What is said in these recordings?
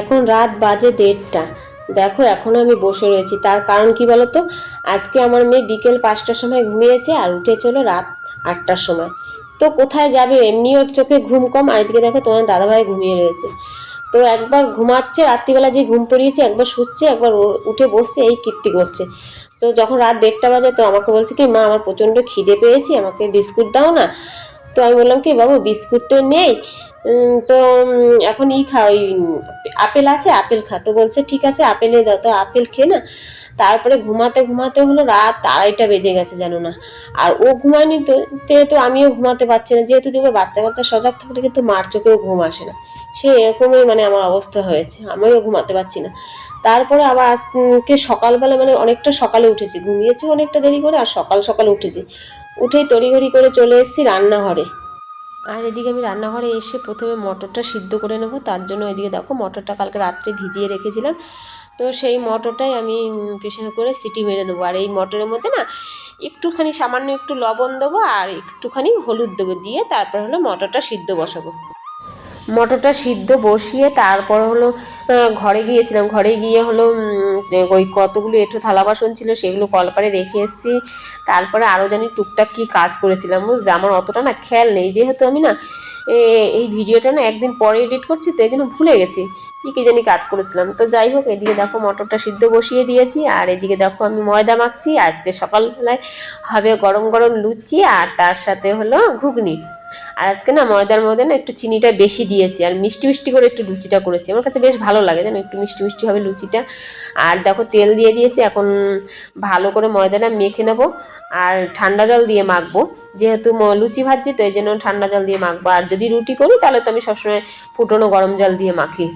এখন রাত বাজে দেড়টা। দেখো এখনও আমি বসে রয়েছি। তার কারণ কি বলো তো আজকে আমার মেয়ে বিকেল পাঁচটার সময় ঘুমিয়েছে আর উঠে চলো রাত আটটার সময়। তো কোথায় যাবে? এমনি ওর চোখে ঘুম কম। আর এদিকে দেখো, তোমার দাদাভাই ঘুমিয়ে রয়েছে। তো একবার ঘুমাচ্ছে, রাত্রিবেলা যে ঘুম পড়িয়েছে, একবার শুচ্ছে, একবার উঠে বসছে, এই কীর্তি করছে। তো যখন রাত দেড়টা বাজে, তো আমাকে বলছে কি, মা, আমার প্রচণ্ড খিদে পেয়েছি, আমাকে বিস্কুট দাও না। তো আমি বললাম কি, বাবু বিস্কুট তো নেই। তো এখন ই খা, ওই আপেল আছে, আপেল খা। তো বলছে, ঠিক আছে, আপেলে দাও। তো আপেল খেয়ে না, তারপরে ঘুমাতে ঘুমাতে হলো রাত আড়াইটা বেজে গেছে জানো না। আর ও ঘুমায়নি তো, তে আমিও ঘুমাতে পারছি না। যেহেতু দেখবে বাচ্চা কাচ্চা সজাগ থাকলে কিন্তু মার চোখেও ঘুম আসে না। সে এরকমই মানে আমার অবস্থা হয়েছে, আমিও ঘুমাতে পারছি না। তারপরে আবার আজকে সকালবেলা মানে অনেকটা সকালে উঠেছি। ঘুমিয়েছি অনেকটা দেরি করে, আর সকাল সকাল উঠেছি। উঠেই তড়িঘড়ি করে চলে এসেছি রান্নাঘরে। আর এদিকে আমি রান্নাঘরে এসে প্রথমে মটরটা সিদ্ধ করে নেব, তার জন্য এদিকে দেখো মটরটা কালকে রাত্রে ভিজিয়ে রেখেছিলাম। তো সেই মটরটাই আমি প্রেশার করে সিটি মেরে দেবো। আর এই মটরের মধ্যে না একটুখানি সামান্য একটু লবণ দেবো আর একটুখানি হলুদ দেবো দিয়ে তারপর হলো মটরটা সিদ্ধ বসাবো। মটরটা সিদ্ধ বসিয়ে তারপর হলো ঘরে গিয়েছিলাম। ঘরে গিয়ে হলো ওই কতগুলো এঁঠো থালা বাসন ছিল সেগুলো কলপারে রেখে এসেছি। তারপরে আরও জানি টুকটাক কী কাজ করেছিলাম, বুঝলে? আমার অতটা না খেয়াল নেই। যেহেতু আমি না এই ভিডিওটা না একদিন পরে এডিট করছি, তো এই জন্য ভুলে গেছি কী কী জানি কাজ করেছিলাম। তো যাই হোক, এদিকে দেখো মটরটা সিদ্ধ বসিয়ে দিয়েছি, আর এদিকে দেখো আমি ময়দা মাখছি। আজকে সকালবেলায় হবে গরম গরম লুচি, আর তার সাথে হলো ঘুগনি। আর আজকে না ময়দার মধ্যে না একটু চিনিটা বেশি দিয়েছি, আর মিষ্টি মিষ্টি করে একটু লুচিটা করেছি। আমার কাছে বেশ ভালো লাগে, জানো? একটু মিষ্টি মিষ্টি হবে লুচিটা। আর দেখো, তেল দিয়ে দিয়েছি, এখন ভালো করে ময়দাটা মেখে নেব, আর ঠান্ডা জল দিয়ে মাখবো। যেহেতু লুচি ভাজছি, তো এই জন্য ঠান্ডা জল দিয়ে মাখবো। আর যদি রুটি করি, তাহলে তো আমি সবসময় ফুটোনো গরম জল দিয়ে মাখি।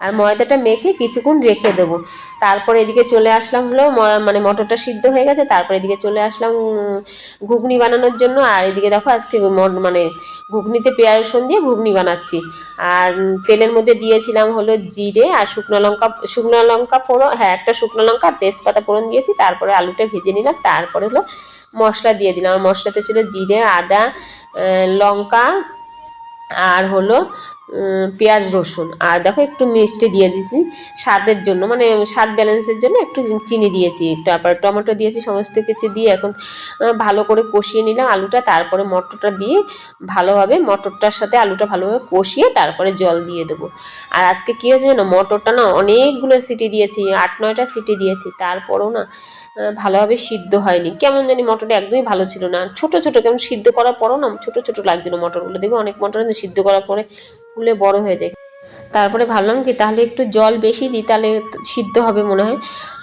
আর ময়দাটা মেখে কিছুক্ষণ রেখে দেবো। তারপর এদিকে চলে আসলাম হলো মানে মটরটা সিদ্ধ হয়ে গেছে, তারপর এদিকে চলে আসলাম ঘুগনি বানানোর জন্য। আর এদিকে দেখো আজকে মানে ঘুগনিতে পেঁয়াজ রসুন দিয়ে ঘুগনি বানাচ্ছি। আর তেলের মধ্যে দিয়েছিলাম হলো জিরে আর শুকনো লঙ্কা শুকনো লঙ্কা ফোড়ন হ্যাঁ একটা শুকনো লঙ্কা আর তেজপাতা ফোড়ন দিয়েছি। তারপরে আলুটা ভেজে নিলাম, তারপরে হলো মশলা দিয়ে দিলাম। মশলাতে ছিল জিরে, আদা লঙ্কা আর হলো পেঁয়াজ রসুন। আর দেখো একটু মিষ্টি দিয়ে দিয়েছি স্বাদের জন্য মানে স্বাদ ব্যালেন্সের জন্য একটু চিনি দিয়েছি। তারপর টমেটো দিয়েছি, সমস্ত কিছু দিয়ে এখন ভালো করে কষিয়ে নিলাম আলুটা। তারপরে মটরটা দিয়ে ভালোভাবে, মটরটার সাথে আলুটা ভালোভাবে কষিয়ে তারপরে জল দিয়ে দেবো। আর আজকে কী হয়েছে জানো? মটরটা না অনেকগুলো সিটি দিয়েছি, আট নয়টা সিটি দিয়েছি। তারপরও না ভালোভাবে সিদ্ধ হয়নি। কেমন জানি মটরটা একদমই ভালো ছিল না। ছোট ছোট কেমন সিদ্ধ করার পরও না ছোট ছোট লাগছিল মটরগুলো। দেখবে অনেক মটর সিদ্ধ করার পরে ফুলে বড় হয়ে যায়। তারপরে ভাবলাম কি, তাহলে একটু জল বেশি দিই, তাহলে সিদ্ধ হবে মনে হয়।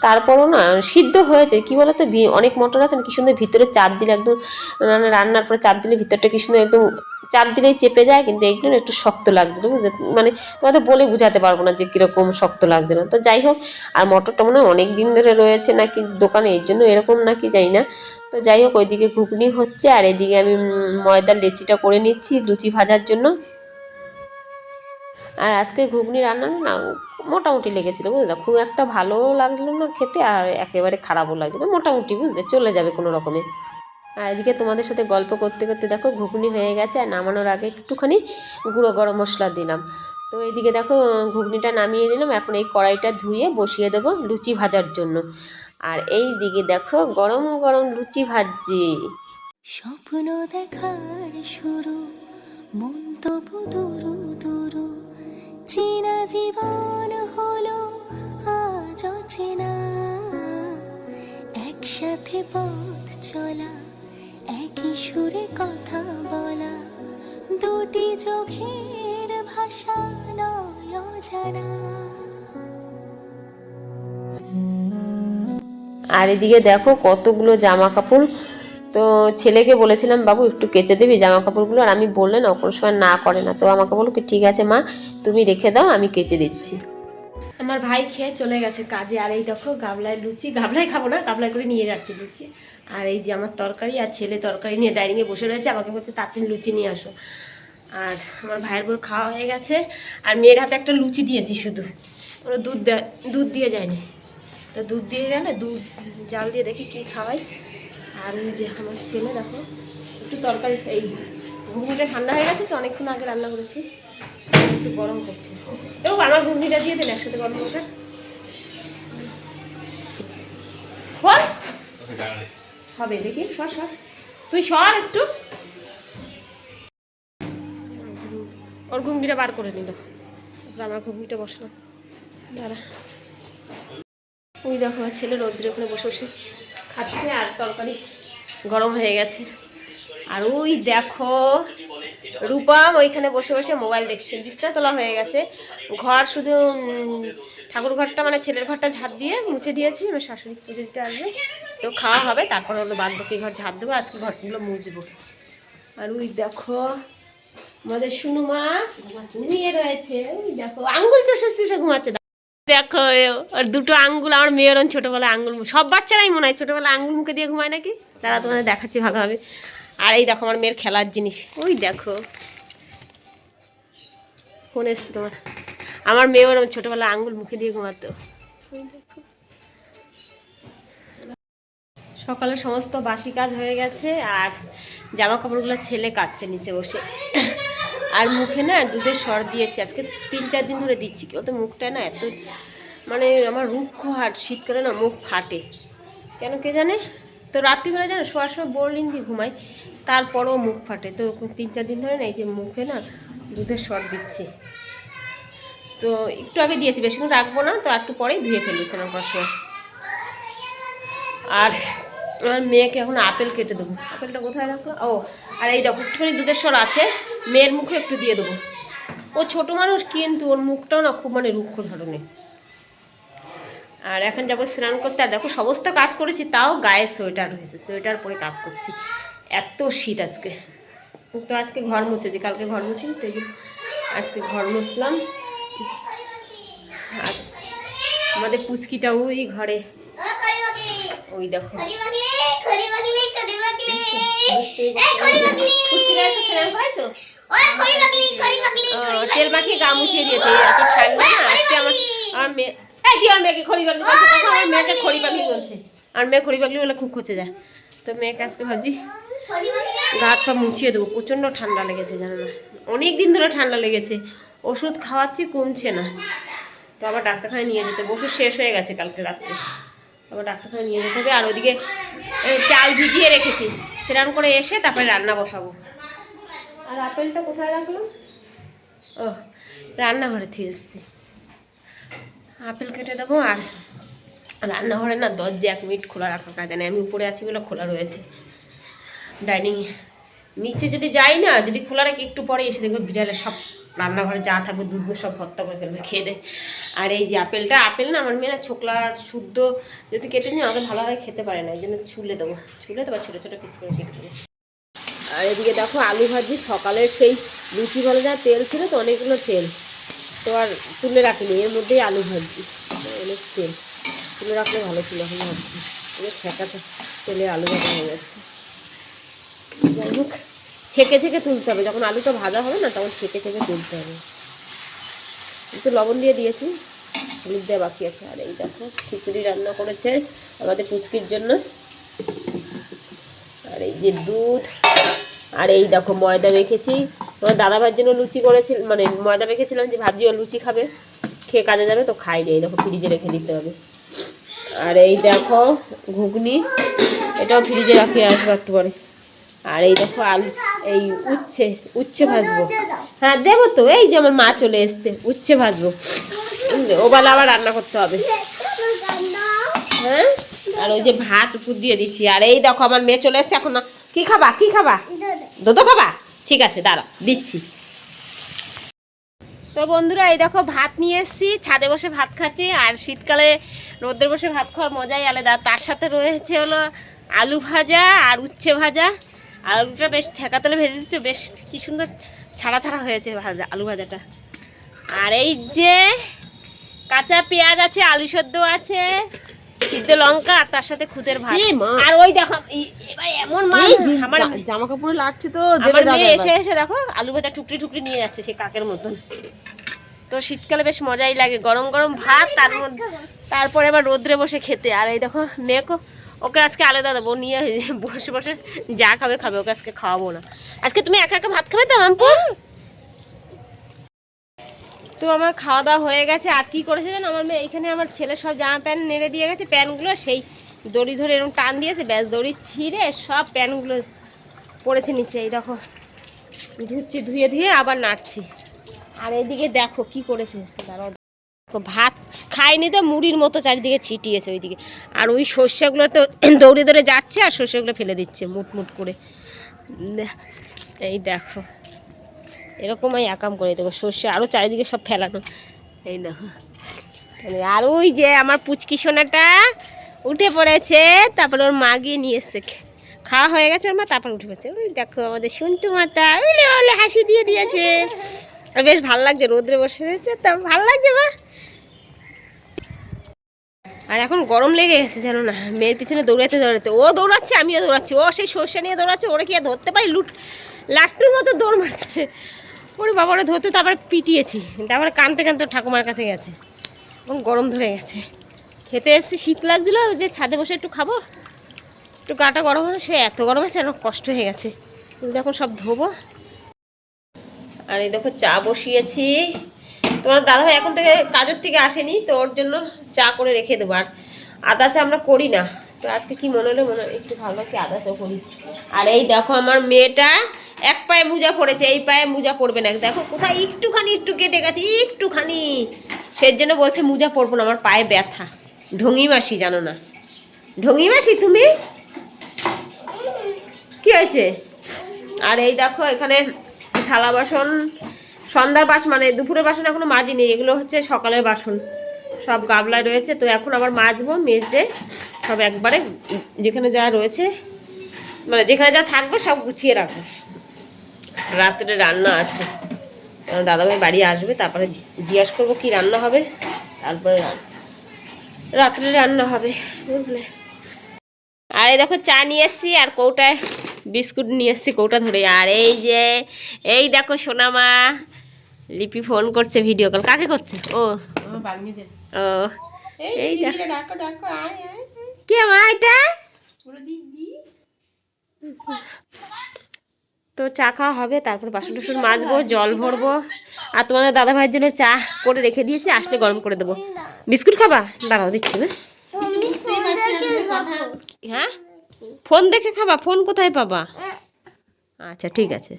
তারপরও না, সিদ্ধ হয়েছে। কি বলতো অনেক মটর আছে না, কি সুন্দর ভিতরে চাপ দিলে একদম মানে রান্নার পরে চাপ দিলে ভিতরটা কি সুন্দর একদম চাপ দিলেই চেপে যায়, কিন্তু এইগুলো না একটু শক্ত লাগছিল বুঝলে? মানে তোমাদের বলে বোঝাতে পারব না যে কীরকম শক্ত লাগছিল তো যাই হোক, আর মটরটা মনে হয় অনেক দিন ধরে রয়েছে নাকি দোকানে, এর জন্য এরকম নাকি জানি না। তো যাই হোক, ওইদিকে ঘুগনি হচ্ছে, আর এদিকে আমি ময়দার লেচিটা করে নিচ্ছি লুচি ভাজার জন্য। আর আজকে ঘুগনি রান্না না, মোটামুটি লেগেছিলো, বুঝলে? খুব একটা ভালোও লাগল না খেতে, আর একেবারে খারাপও লাগছে না, মোটামুটি, বুঝলে? চলে যাবে কোনো রকমে। আর এদিকে তোমাদের সাথে গল্প করতে করতে দেখো ঘুগনি হয়ে গেছে, আর নামানোর আগে একটুখানি গুঁড়ো গরম মশলা দিলাম। তো এইদিকে দেখো ঘুগনিটা নামিয়ে নিলাম, এখন এই কড়াইটা ধুয়ে বসিয়ে দেবো লুচি ভাজার জন্য। আর এই দিকে দেখো, গরম গরম লুচি ভাজছি। স্বপ্ন দেখার শুরু, মন তবু দুরু দুরু। চেনা জীবন হলো আজ অচেনা। একসাথে পথ চলা কথা বলা, দুটি চোখের ভাষা নয় জানা আর এদিকে দেখো কতগুলো জামা কাপড় তো ছেলেকে বলেছিলাম, বাবু, একটু কেচে দিবি জামা কাপড়গুলো আর আমি বললে না সময় না করে না। তো আমাকে বলো কি, ঠিক আছে মা, তুমি রেখে দাও, আমি কেচে দিচ্ছি। আমার ভাই খেয়ে চলে গেছে কাজে। আর এই দেখো, গাবলায় লুচি, গাবলায় খাব না, গাবলায় করে নিয়ে যাচ্ছি লুচি। আর এই যে আমার তরকারি আর ছেলে তরকারি নিয়ে ডাইনিংয়ে বসে রয়েছে, আমাকে বলছে, তাড়াতাড়ি লুচি নিয়ে আসো। আর আমার ভাইয়ের বোর খাওয়া হয়ে গেছে। আর মেয়ের হাতে একটা লুচি দিয়েছি শুধু। ওরা দুধ দুধ দিয়ে যায়নি তো দুধ দিয়ে গেলে দুধ, জাল দিয়ে দেখি কী খাওয়াই? আর ওই যে আমার ছেলে, দেখো, একটু তরকারি, এই ঘুগনিটা ঠান্ডা হয়ে গেছে তো, অনেকক্ষণ আগে রান্না করেছি। একটু গরম ও আমার দিয়ে দিন একসাথে গরম হবে, দেখি, সর সর। তুই সর একটু। ওর ঘুগনিটা বার করে নিল। আমার ঘুগনিটা বসল দাঁড়া। ওই দেখো, আমার ছেলে রোদ্রে ওখানে বসে বসে খাচ্ছে আর তরকারি গরম হয়ে গেছে। আর ওই দেখো রূপম ওইখানে বসে বসে মোবাইল দেখছে। বিছনা তোলা হয়ে গেছে। ঘর শুধু ঠাকুর ঘরটা মানে ছেলের ঘরটা ঝাঁপ দিয়ে মুছে দিয়েছি। আমার শাশুড়ি পুজো দিতে আসবে। তো খাওয়া হবে, তারপর হলো বাদ বাকি ঘর ঝাঁপ দেবো, আজকে ঘরগুলো মুছবো। আর ওই দেখো, আমাদের শুনু মা ঘুমিয়ে রয়েছে। দেখো, আঙ্গুল চষে চষে ঘুমাচ্ছে। দেখো আর দুটো আঙ্গুল, আমার মেয়ের ছোটোবেলা আঙ্গুল সব বাচ্চারাই মনে হয় ছোটোবেলা আঙ্গুল মুখে দিয়ে ঘুমায় নাকি? তারা তোমাদের দেখাচ্ছি ভালোভাবে। আর এই দেখো আমার মেয়ের খেলার জিনিস। ওই দেখো। ফোন এসছে তোমার। আমার মেয়ে ওরম ছোটোবেলা আঙ্গুল মুখে দিয়ে ঘুমাতো। সকালে সমস্ত বাসি কাজ হয়ে গেছে আর জামা কাপড়গুলো ছেলে কাটছে নিচে বসে। আর মুখে না দুধের সর দিয়েছি। আজকে তিন চার দিন ধরে দিচ্ছি। কেউ তো মুখটা না এত মানে আমার রুক্ষ হাট শীতকালে না মুখ ফাটে। কেন কে জানে? তো রাত্রিবেলা জানো, শোয়ার সময় বোরলিন দিয়ে ঘুমাই, তারপরেও মুখ ফাটে। তো তিন চার দিন ধরে না, এই যে মুখে না দুধের সর দিচ্ছি। তো একটু আগে দিয়েছি, বেশিক্ষণ রাখব না, তো একটু পরেই ধুয়ে ফেলব স্নান করার আর আমার মেয়েকে এখন আপেল কেটে দেবো। আপেলটা কোথায় রাখল? ও, আর এই দেখো, একটুখানি দুধের স্বর আছে, মেয়ের মুখে একটু দিয়ে দেবো। ও ছোট মানুষ, কিন্তু ওর মুখটাও না খুব মানে রুক্ষ ধরনের। আর এখন যাব স্নান করতে। আর দেখো সমস্ত কাজ করেছি তাও গায়ে সোয়েটার হয়েছে। সোয়েটার পরে কাজ করছি। এত শীত আজকে। তো আজকে ঘর মুছেছি কালকে ঘর মুছিনি তো এই আজকে ঘর মুছলাম। আর আমাদের পুচকিটা ওই ঘরে। ওই দেখো। তেল মাখিয়ে গা মুছিয়ে দিয়েছে। এত ঠান্ডা না আজকে আমার আমার মেয়ে তুই মেয়েকে খড়ি পাগলি বলছে দেখো আমার মেয়েকে খড়ি পাগলি বলছে। আর মেয়ে খড়ি পাগলি বলে খুব খচে যায়। তো মেয়েকে আজকে ভাবছি গা হাত পা মুছিয়ে দেবো। প্রচণ্ড ঠান্ডা লেগেছে জানো না? অনেক দিন ধরে ঠান্ডা লেগেছে। ওষুধ খাওয়াচ্ছি কমছে না। তো আবার ডাক্তারখানায় নিয়ে যেতে হবে। ওষুধ শেষ হয়ে গেছে কালকে রাত্রে। আবার ডাক্তারখানায় নিয়ে যেতে হবে। আর ওদিকে চাল ভিজিয়ে রেখেছি। স্নান করে এসে তারপরে রান্না বসাবো। আর আপেলটা কোথায় রাখল? ও রান্নাঘরে থেকে এসছি। আপেল কেটে দেবো আর রান্নাঘরে না দরজা এক মিনিট খোলা রাখার কাজে নেই। আমি উপরে আছি বলে খোলা রয়েছে। ডাইনিং নিচে যদি যাই না, যদি খোলা রাখি, একটু পরে এসে দেখব বিড়ালের সব রান্নাঘরে যা থাকবে, দুধ সব ভর্তা করে ফেলবে, খেয়ে দেয় আর এই যে আপেলটা, আপেল না আমার মেয়ে না ছোকলা শুদ্ধ যদি কেটে নিই আমাকে ভালোভাবে খেতে পারে না, এই জন্য ছুলে দেবো। ছুলে দেবো, ছোটো ছোটো পিস করে কেটে দেবো। আর এদিকে দেখো আলু ভাজি, সকালের সেই লুচি ভালো যা তেল ছিল তো, অনেকগুলো তেল। তো আর তুলে রাখিনি, এর মধ্যেই আলু ভাজি। অনেক তেল। তুলে রাখলে ভালো ছিল এখন ভাবছি এবার ঠেকাতে তেলে আলু ভাজা হয়ে যাচ্ছে যাই হোক, ছেঁকে ছেঁকে তুলতে হবে। যখন আলুটা ভাজা হবে না, তখন ছেঁকে ছেঁকে তুলতে হবে। একটু লবণ দিয়ে দিয়েছি, হলুদ দেওয়া বাকি আছে। আর এই দেখো, খিচুড়ি রান্না করেছে আমাদের পুচকির জন্য। আর এই যে দুধ আর এই দেখো ময়দা রেখেছি। তোমার দাদা ভাইয়ের জন্য লুচি করেছিল মানে ময়দা রেখেছিলাম যে ভাবছি ও লুচি খাবে। খেয়ে কাজে যাবে তো খাইনি এই দেখো ফ্রিজে রেখে দিতে হবে। আর এই দেখো ঘুগনি। এটাও ফ্রিজে রাখি আসব একটু পরে। আর এই দেখো আলু এই উচ্ছে উচ্ছে ভাজবো। হ্যাঁ দেবো তো। এই যে আমার মা চলে এসছে। উচ্ছে ভাজবো। ওবেলা আবার রান্না করতে হবে। হ্যাঁ? আর ওই যে ভাত উপর দিয়ে দিচ্ছি আর এই দেখো আমার মেয়ে চলে এসছে এখন। কি খাবা? কি খাবা? দুধ খাবা ঠিক আছে দাঁড়া দিচ্ছি। তো বন্ধুরা, এই দেখো ভাত নিয়ে এসেছি, ছাদে বসে ভাত খাচ্ছি, আর শীতকালে রোদ্রে বসে ভাত খাওয়ার মজাই আলাদা। তার সাথে রয়েছে হলো আলু ভাজা আর উচ্ছে ভাজা। আলুটা বেশ ঠেকা তেলে ভেজেছি তো বেশ কি সুন্দর ছাড়া ছাড়া হয়েছে ভাজা, আলু ভাজাটা। আর এই যে কাঁচা পেঁয়াজ আছে, আলু সেদ্ধ আছে সিদ্ধ লঙ্কা আর তার সাথে খুদের ভাত। আর ওই দেখো এবার এমন মাছ আমার জামা কাপড়ে লাগছে তো আমার দেবে মেয়ে এসে এসে দেখো আলু ভাজা টুকরি টুকরি নিয়ে যাচ্ছে সেই কাকের মতন। তো শীতকালে বেশ মজাই লাগে গরম গরম ভাত তার মধ্যে তারপরে আবার রোদ্রে বসে খেতে। আর এই দেখো মেয়েকে ওকে আজকে আলাদা দেবো নিয়ে বসে বসে যা খাবে খাবে ওকে আজকে খাওয়াবো না। আজকে তুমি একা একা ভাত খাবে তো আমপু তো আমার খাওয়া দাওয়া হয়ে গেছে। আর কি করেছে জানো? আমার মেয়ে এইখানে আমার ছেলে সব জামা প্যান্ট নেড়ে দিয়ে গেছে, প্যান্টগুলো সেই দড়ি ধরে এরকম টান দিয়েছে, ব্যাস দড়ি ছিঁড়ে সব প্যান্টগুলো পড়েছে নিচে, এই দেখো। ধুচ্ছি, ধুয়ে ধুয়ে আবার নাড়ছি। আর এদিকে দেখো কি করেছে। দাঁড়াও ভাত খায়নি তো, মুড়ির মতো চারিদিকে ছিটিয়েছে ওইদিকে। আর ওই সর্ষেগুলো তো দৌড়ে দৌড়ে যাচ্ছে আর সর্ষেগুলো ফেলে দিচ্ছে মুট মুট করে এই দেখো। এরকমই একাম করে দেখো, সর্ষে আরও চারিদিকে সব ফেলানো। এই দেখো। আর ওই যে আমার পুচকি সোনাটা উঠে পড়েছে, তারপর ওর মা গিয়ে নিয়ে এসছে খাওয়া হয়ে গেছে, ওর মা তারপর উঠে পড়েছে। ওই দেখো আমাদের সন্টু মাতা ওইলে ওলে হাসি দিয়ে দিয়েছে। আর বেশ ভালো লাগছে, রোদ্রে বসে রয়েছে, তা ভালো লাগছে মা। আর এখন গরম লেগে গেছে জানো না, মেয়ের পিছনে দৌড়াতে দৌড়াতে। ও দৌড়াচ্ছে, আমিও দৌড়াচ্ছি। ও সেই সর্ষে নিয়ে দৌড়াচ্ছে, ওরা কি আর ধরতে পারি? লুট লাট্টুর মতো দৌড় মারছে। ওরে বাবা, ওরা ধরতে তারপর পিটিয়েছি। তারপরে কানতে কানতে ঠাকুমার কাছে গেছে। এবং গরম ধরে গেছে। খেতে এসেছি, শীত লাগছিল যে ছাদে বসে একটু খাব। একটু গাটা গরম হবে, সে এত গরম আছে এখন কষ্ট হয়ে গেছে। এগুলো এখন সব ধোবো। আর এই দেখো, চা বসিয়েছি। তোমার দাদাভাই এখন থেকে কাজের থেকে আসেনি, তো ওর জন্য চা করে রেখে দেবো। আর আদা চা আমরা করি না। তো আজকে কি মনে হলো? মনে হলো একটু ভালো কি আদা চা করি? আর এই দেখো, আমার মেয়েটা এক পায়ে মোজা পড়েছে, এই পায়ে মোজা পড়বে না। দেখো কোথায় একটুখানি একটু কেটে গেছে, একটুখানি। সেই জন্য বলছে, মোজা পরবো না, আমার পায়ে ব্যথা। ঢঙ্গি মাসি জানো না। ঢঙ্গি মাসি তুমি? কি হয়েছে? আর এই দেখো, এখানে থালা বাসন সন্ধ্যার বাসন মানে দুপুরের বাসন এখনও নেই এগুলো হচ্ছে সকালের বাসন। সব গাবলায় রয়েছে। তো এখন আবার মাজবো, মেজতে। সব একবারে যেখানে যা রয়েছে মানে যেখানে যা থাকবে সব গুছিয়ে রাখব। রাত্রে রান্না আছে। কারণ দাদাভাই বাড়ি আসবে তারপরে জিজ্ঞাসা করব কি রান্না হবে তারপরে রাত্রে রান্না হবে বুঝলে? আর এই দেখো চা নিয়ে এসছি আর কৌটায় বিস্কুট নিয়ে এসছি কৌটা ধরে। আর এই যে এই দেখো সোনামা লিপি ফোন করছে ভিডিও কল। কাকে করছে? ও। ও। এই দেখো কে মা এটা? তো চা খাওয়া হবে তারপর বাসন টাসন মাজবো জল ভরবো। আর তোমাদের দাদা ভাইয়ের জন্য চা করে রেখে দিয়েছি আসলে গরম করে দেবো। বিস্কুট খাবা? দাঁড়াও দিচ্ছি না হ্যাঁ? ফোন দেখে খাবা? ফোন কোথায় পাবা? আচ্ছা ঠিক আছে।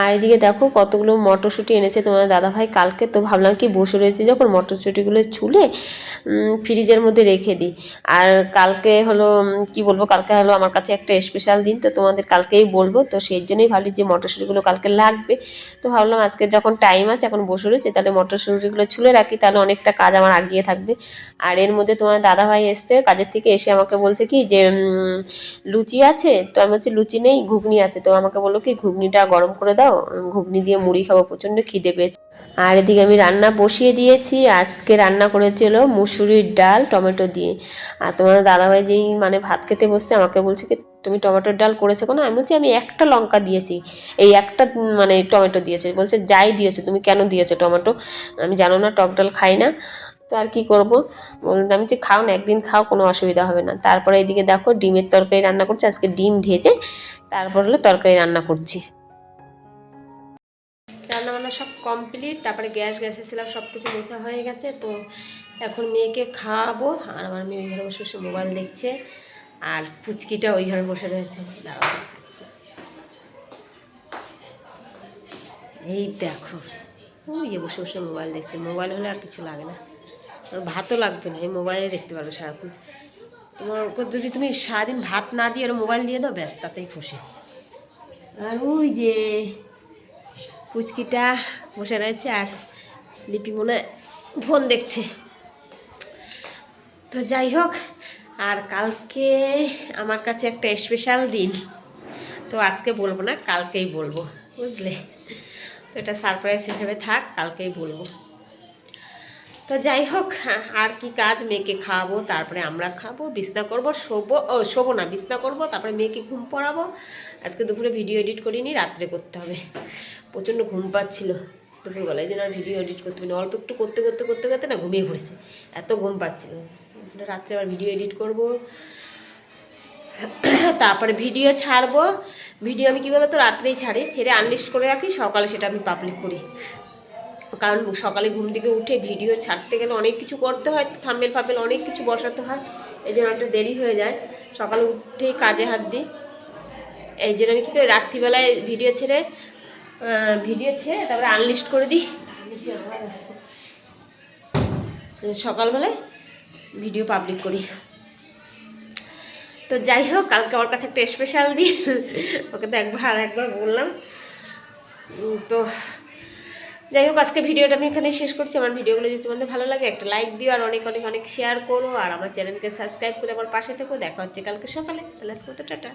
আর এদিকে দেখো কতগুলো মটরশুঁটি এনেছে তোমার দাদাভাই। কালকে তো ভাবলাম কি বসে রয়েছে যখন মটরশুঁটিগুলো ছুলে ফ্রিজের মধ্যে রেখে দিই। আর কালকে হলো কি বলব, কালকে হলো আমার কাছে একটা স্পেশাল দিন, তো তোমাদের কালকেই বলব। তো সেই জন্যই ভাবলি যে মটরশুঁটিগুলো কালকে লাগবে। তো ভাবলাম আজকে যখন টাইম আছে, এখন বসে রয়েছে, তাহলে মটরশুঁটিগুলো ছুলে রাখি, তাহলে অনেকটা কাজ আমার আগিয়ে থাকবে। আর এর মধ্যে তোমার দাদাভাই এসছে, কাজের থেকে এসে আমাকে বলছে কি যে লুচি আছে, তো আমি বলছি লুচি নেই, ঘুগনি আছে। তো আমাকে বলল কি, ঘুগনিটা গরম করে দাও উম, ঘুগনি দিয়ে মুড়ি খাব প্রচণ্ড খিদে পেয়েছে। আর এদিকে আমি রান্না বসিয়ে দিয়েছি আজকে রান্না করেছিল মুসুরির ডাল টমেটো দিয়ে। আর তোমার দাদাভাই যেই মানে ভাত খেতে বসছে আমাকে বলছে কি তুমি টমেটোর ডাল করেছ কেন? আমি বলছি আমি একটা লঙ্কা দিয়েছি এই একটা মানে টমেটো দিয়েছে। বলছে যাই দিয়েছ তুমি কেন দিয়েছ টমেটো? আমি জানো না টক ডাল খাই না তো আর কি করব? আমি যে খাও না একদিন খাও কোনো অসুবিধা হবে না। তারপরে এইদিকে দেখো ডিমের তরকারি রান্না করছি আজকে ডিম ভেজে তারপর হলো তরকারি রান্না করছি। রান্না সব কমপ্লিট তারপরে গ্যাস, গ্যাসে ছিলাম সব কিছু মোছা হয়ে গেছে, তো এখন মেয়েকে খাওয়াবো, আর আমার মেয়ে ওই ঘরে বসে বসে মোবাইল দেখছে, আর পুচকিটা ওই ঘরে বসে রয়েছে। এই দেখো, ওই যে বসে বসে মোবাইল দেখছে মোবাইল হলে আর কিছু লাগে না। ভাতও লাগবে না, এই মোবাইলে দেখতে পারবে সারাক্ষণ। তোমার ওকে যদি তুমি সারাদিন ভাত না দিয়ে ওর মোবাইল দিয়ে দাও, ব্যাস, তাতেই খুশি। আর ওই যে পুচকিটা বসে রয়েছে আর লিপি মনে ফোন দেখছে। তো যাই হোক, আর কালকে আমার কাছে একটা স্পেশাল দিন। তো আজকে বলব না, কালকেই বলব, বুঝলে? তো এটা সারপ্রাইজ হিসেবে থাক, কালকেই বলব। তো যাই হোক, আর কি কাজ? মেয়েকে খাওয়াবো, তারপরে আমরা খাব, বিছনা করব, শোবো, ও, শোবো না, বিছনা করব, তারপরে মেয়েকে ঘুম পড়াবো আজকে দুপুরে ভিডিও এডিট করিনি, রাত্রে করতে হবে। প্রচণ্ড ঘুম পাচ্ছিল দুপুরবেলায় যেন আর ভিডিও এডিট করতে পারি অল্প একটু করতে করতে করতে করতে না ঘুমিয়ে পড়েছে, এত ঘুম পাচ্ছিল। রাত্রে আবার ভিডিও এডিট করব। তারপরে ভিডিও ছাড়বো। ভিডিও আমি কী বলতো, রাত্রেই ছাড়ি। ছেড়ে আনলিস্ট করে রাখি, সকালে সেটা আমি পাবলিক করি। কারণ সকালে ঘুম থেকে উঠে ভিডিও ছাড়তে গেলে অনেক কিছু করতে হয়, থাম্বেল ফাম্বেল অনেক কিছু বসাতে হয়। এই জন্য একটা দেরি হয়ে যায়। সকালে উঠেই কাজে হাত দিই। এই জন্য আমি কী করি, রাত্রিবেলায় ভিডিও ছেড়ে ভিডিও ছেড়ে তারপরে আনলিস্ট করে দিই। সকালবেলায় ভিডিও পাবলিক করি। তো যাই হোক, কালকে আমার কাছে একটা স্পেশাল দিন। ওকে তো একবার একবার বললাম। তো যাই হোক, আজকে ভিডিওটা আমি এখানে শেষ করছি। আমার ভিডিওগুলো যদি তোমাদের ভালো লাগে, একটা লাইক দিও আর অনেক অনেক অনেক শেয়ার করো। আর আমার চ্যানেলকে সাবস্ক্রাইব করে আমার পাশে থেকো। দেখা হচ্ছে কালকে সকালে। তাহলে আজকে তো টাটা।